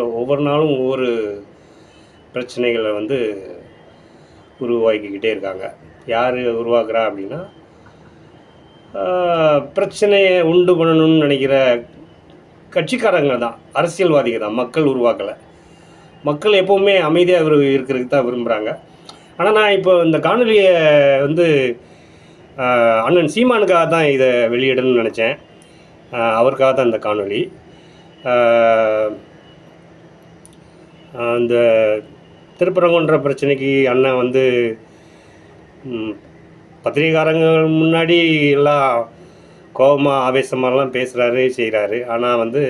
ஒவ்வொரு நாளும் ஒவ்வொரு பிரச்சனைகளை வந்து உருவாக்கிக்கிட்டே இருக்காங்க. யார் உருவாக்குறா அப்படின்னா பிரச்சனையை உண்டு பண்ணணும்னு நினைக்கிற கட்சிக்காரங்க தான் அரசியல்வாதிகள் தான் மக்கள் உருவாக்கலை. மக்கள் எப்போவுமே அமைதியாக விரு இருக்கிறதுக்கு தான் விரும்புகிறாங்க ஆனால் நான் இப்போ இந்த காணொலியை வந்து அண்ணன் சீமானுக்காக தான் இதை வெளியிடணும்னு நினச்சேன். அவருக்காக தான் இந்த காணொலி. அந்த திருப்பரங்குன்ற பிரச்சனைக்கு அண்ணன் வந்து பத்திரிகாரங்க பத்திரிகைக்காரங்க முன்னாடி எல்லாம் கோபமாக ஆவேசமாலாம் பேசுகிறாரு செய்கிறாரு ஆனால் வந்து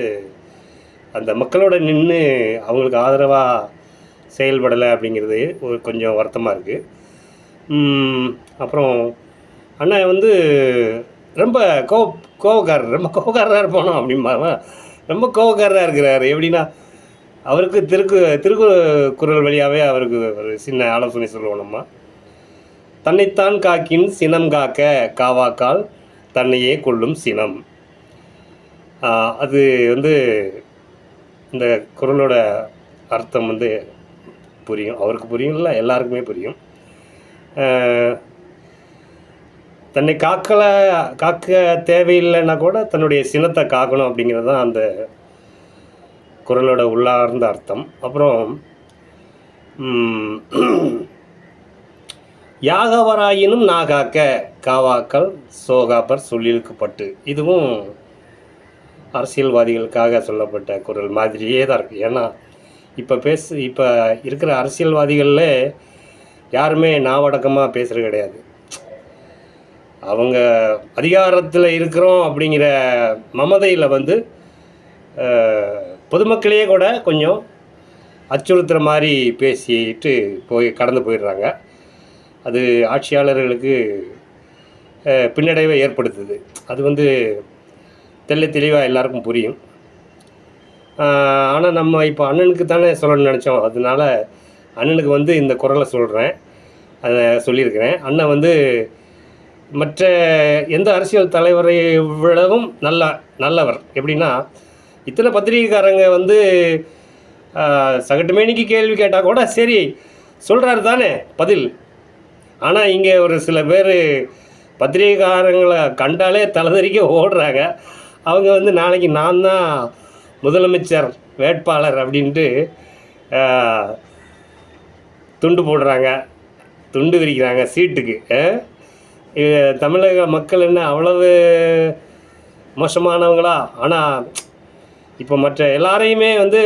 அந்த மக்களோட நின்று அவங்களுக்கு ஆதரவாக செயல்படலை அப்படிங்கிறது ஒரு கொஞ்சம் வருத்தமாக இருக்குது அப்புறம் அண்ணன் வந்து ரொம்ப கோ கோவக்காரர் ரொம்ப கோவக்காரராக இருப்பானோ அப்படிம்பாங்க. ரொம்ப கோவக்காரராக இருக்கிறாரு. எப்படின்னா அவருக்கு திருக்கு திருக்குறள் வழியாகவே அவருக்கு ஒரு சின்ன ஆலோசனை சொல்லுவோம் தன்னைத்தான் காக்கின் சினம் காக்க காவாக்கால் தன்னையே கொள்ளும் சினம். அது வந்து இந்த குரலோட அர்த்தம் வந்து புரியும். அவருக்கு புரியும் இல்லை எல்லாருக்குமே புரியும். தன்னை காக்கலை காக்க தேவையில்லைன்னா கூட தன்னுடைய சினத்தை காக்கணும் அப்படிங்கிறது தான் அந்த குரலோட உள்ளார்ந்த அர்த்தம். அப்புறம் யாகவராயினும் நாகாக்க காவாக்கள் சோகாப்பர் சொல்லிழுக்கப்பட்டு இதுவும் அரசியல்வாதிகளுக்காக சொல்லப்பட்ட குரல் மாதிரியே தான் இருக்குது ஏன்னா இப்போ பேசு இப்போ இருக்கிற அரசியல்வாதிகளில் யாருமே நாவடக்கமாக பேசுகிறது கிடையாது. அவங்க அதிகாரத்தில் இருக்கிறோம் அப்படிங்கிற மமதையில் வந்து பொதுமக்களையே கூட கொஞ்சம் அச்சுறுத்துகிற மாதிரி பேசிட்டு போய் கடந்து போயிடுறாங்க. அது ஆட்சியாளர்களுக்கு பின்னடைவை ஏற்படுத்துது. அது வந்து தெல்ல தெளிவாக எல்லாருக்கும் புரியும். ஆனால் நம்ம இப்போ அண்ணனுக்கு தானே சொல்லணும்னு நினச்சோம். அதனால அண்ணனுக்கு வந்து இந்த குரலை சொல்கிறேன் அதை சொல்லியிருக்கிறேன். அண்ணன் வந்து மற்ற எந்த அரசியல் தலைவரை விடவும் நல்ல நல்லவர். எப்படின்னா இத்தனை பத்திரிகைக்காரங்க வந்து சகட்டுமேனிக்கு கேள்வி கேட்டால் கூட சரி சொல்கிறாரு தானே பதில். ஆனால் இங்கே ஒரு சில பேர் பத்திரிகைக்காரங்களை கண்டாலே தலைதறிக்க ஓடுறாங்க. அவங்க வந்து நாளைக்கு நான் தான் முதலமைச்சர் வேட்பாளர் அப்படின்ட்டு துண்டு போடுறாங்க. துண்டு விரிக்கிறாங்க சீட்டுக்கு இது தமிழக மக்கள் என்ன அவ்வளவு மோசமானவங்களா? ஆனால் இப்போ மற்ற எல்லாரையுமே வந்து